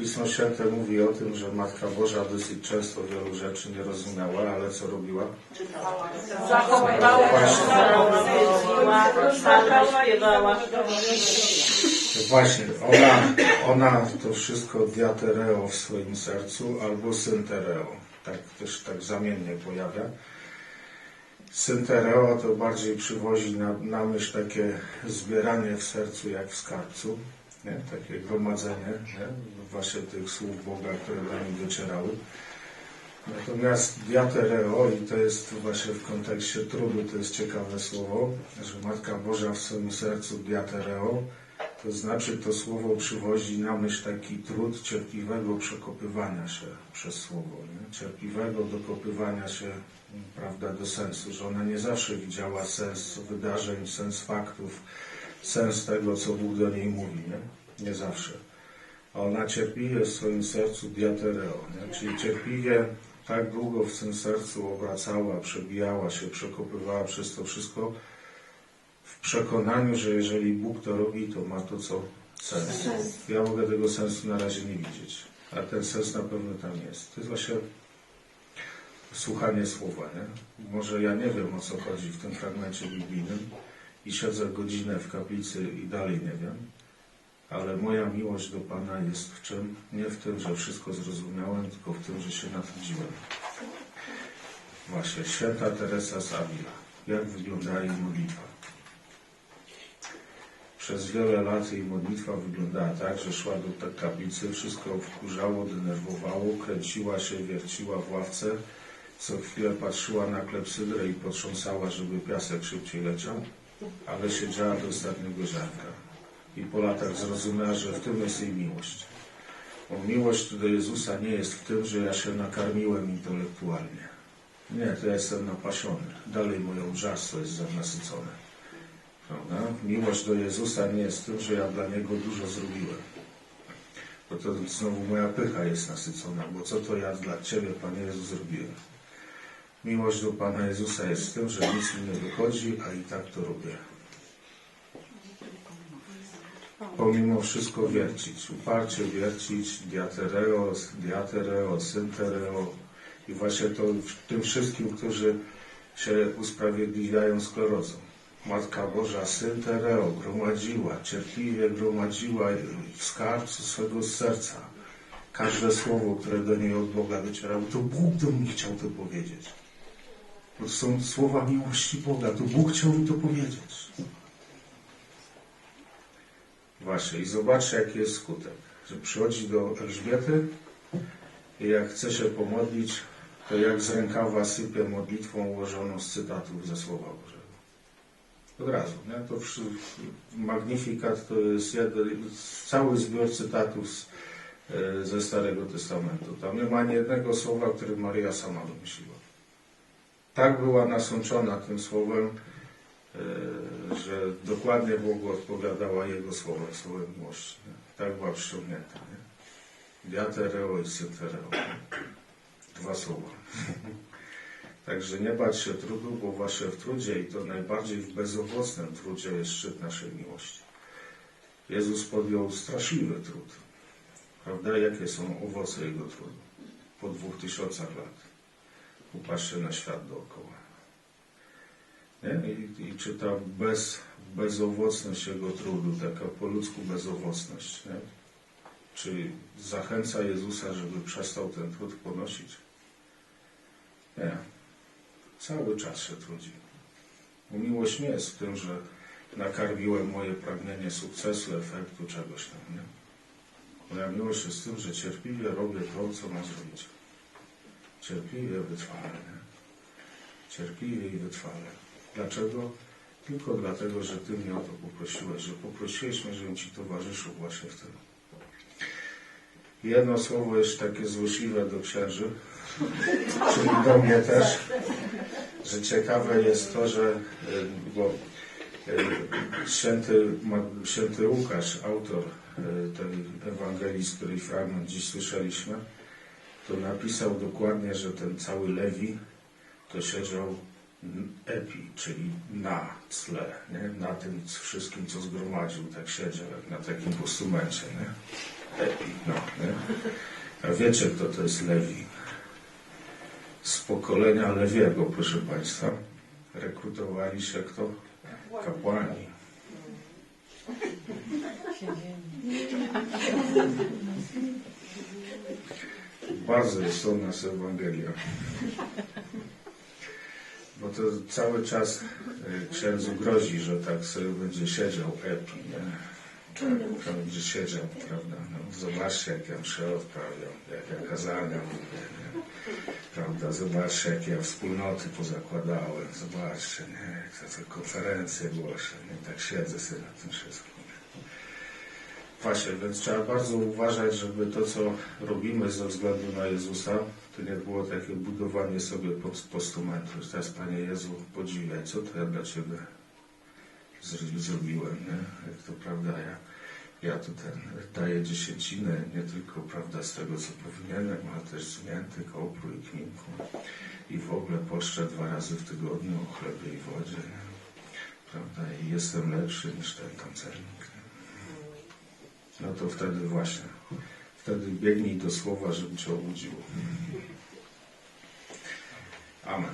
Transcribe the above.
Pismo Święte mówi o tym, że Matka Boża dosyć często wielu rzeczy nie rozumiała, ale co robiła? Zachowywała się. Właśnie, ona, ona to wszystko diatereo w swoim sercu albo syntereo. Tak też tak zamiennie pojawia. Syntereo to bardziej przywozi na, na myśl takie zbieranie w sercu jak w skarbcu, nie? takie gromadzenie nie? właśnie tych słów Boga, które do niej docierały. Natomiast diatereo, i to jest właśnie w kontekście trudu, to jest ciekawe słowo, że Matka Boża w swoim sercu diatereo, to znaczy to słowo przywozi na myśl taki trud cierpliwego przekopywania się przez słowo, nie? cierpliwego dokopywania się prawda, do sensu, że ona nie zawsze widziała sens wydarzeń, sens faktów, sens tego, co Bóg do niej mówi, nie, nie zawsze. A ona cierpliwie w swoim sercu diatereo, nie? czyli cierpliwie tak długo w tym sercu obracała, przebijała się, przekopywała przez to wszystko, w przekonaniu, że jeżeli Bóg to robi, to ma to co sens. Ja mogę tego sensu na razie nie widzieć, a ten sens na pewno tam jest. To jest właśnie słuchanie słowa. Nie? Może ja nie wiem o co chodzi w tym fragmencie biblijnym i siedzę godzinę w kaplicy i dalej nie wiem, ale moja miłość do Pana jest w czym? Nie w tym, że wszystko zrozumiałem, tylko w tym, że się natrudziłem. Właśnie, święta Teresa z Avila. Jak wygląda jej modlitwa? Przez wiele lat jej modlitwa wyglądała tak, że szła do kaplicy, wszystko wkurzało, denerwowało, kręciła się, wierciła w ławce, co chwilę patrzyła na klepsydrę i potrząsała, żeby piasek szybciej leciał, ale siedziała do ostatniego ziarnka. I po latach zrozumiała, że w tym jest jej miłość. Bo miłość do Jezusa nie jest w tym, że ja się nakarmiłem intelektualnie. Nie, to ja jestem napasiony. Dalej moją żarstwo jest nasycone. Prawda? Miłość do Jezusa nie jest tym, że ja dla Niego dużo zrobiłem. Bo to znowu moja pycha jest nasycona, bo co to ja dla Ciebie, Panie Jezu, zrobiłem? Miłość do Pana Jezusa jest tym, że nic mi nie wychodzi, a i tak to robię. Pomimo wszystko wiercić, uparcie wiercić, diatereo, diatereo, syntereo i właśnie to w tym wszystkim, którzy się usprawiedliwiają sklerozą. Matka Boża Syn Tereo gromadziła, cierpliwie gromadziła w skarbcu swego serca każde słowo, które do niej od Boga docierało. To Bóg do mnie chciał to powiedzieć. To są słowa miłości Boga. To Bóg chciał mi to powiedzieć. Właśnie. I zobaczcie, jaki jest skutek. Że przychodzi do Elżbiety i jak chce się pomodlić, to jak z rękawa sypie modlitwą ułożoną z cytatów ze Słowa Bożego. Od razu, nie? To Magnifikat to jest jeden, cały zbiór cytatów z, e, ze Starego Testamentu. Tam nie ma ani jednego słowa, które Maria sama wymyśliła. Tak była nasączona tym słowem, e, że dokładnie Bogu odpowiadała Jego słowem, słowem miłości. Nie? Tak była przyciągnięta. Diatereo i syntereo. Dwa słowa. Także nie bać się trudu, bo właśnie w trudzie i to najbardziej w bezowocnym trudzie jest szczyt naszej miłości. Jezus podjął straszliwy trud. Prawda? Jakie są owoce Jego trudu? Po dwóch tysiącach lat. Upatrzcie na świat dookoła. Nie? I, I czy ta bez, bezowocność Jego trudu, taka po ludzku bezowocność, nie? czy zachęca Jezusa, żeby przestał ten trud ponosić? Nie. Cały czas się trudzi. Bo miłość nie jest w tym, że nakarmiłem moje pragnienie sukcesu, efektu, czegoś tam, nie? Moja miłość jest w tym, że cierpliwie robię to, co mam zrobić. Cierpliwie wytrwale? Cierpliwie i wytrwale. Dlaczego? Tylko dlatego, że Ty mnie o to poprosiłeś, że poprosiłeś mnie, żebym Ci towarzyszył właśnie w tym. Jedno słowo jest takie złośliwe do księży, czyli do mnie też, że ciekawe jest to, że y, bo y, święty, święty Łukasz, autor y, tej Ewangelii, z której fragment dziś słyszeliśmy, to napisał dokładnie, że ten cały Lewi to siedział epi, czyli na tle, nie? na tym wszystkim, co zgromadził, tak siedział, jak na takim postumencie. Nie? Epi, no, nie? A wiecie, kto to jest Lewi? Z pokolenia Lewiego, proszę Państwa, rekrutowali się kto? Kapłani. Jest to nas Ewangelia. Bo to cały czas e, księdzu grozi, że tak sobie będzie siedział epi, nie? Tak, tam będzie siedział, prawda? No, zobaczcie, jak ja mszę odprawiam, jak ja kazania mówię, nie? Prawda? Zobaczcie, jak ja wspólnoty pozakładałem, zobaczcie, nie? Jak ja te konferencje głoszę, nie? Tak siedzę sobie na tym wszystkim. Właśnie, więc trzeba bardzo uważać, żeby to, co robimy ze względu na Jezusa, to nie było takie budowanie sobie pod postumentu. że Teraz, Panie Jezu, podziwiaj, co to ja dla Ciebie zro- zrobiłem, nie? Jak to prawda, ja, ja tu ten daję dziesięcinę, nie tylko, prawda, z tego, co powinienem, ale też z mięty, kopru i kminku. I w ogóle poszczę dwa razy w tygodniu o chlebie i wodzie, nie? Prawda, i jestem lepszy niż ten tancernik, nie? No to wtedy właśnie, wtedy biegnij do słowa, żeby Cię obudziło. Amen.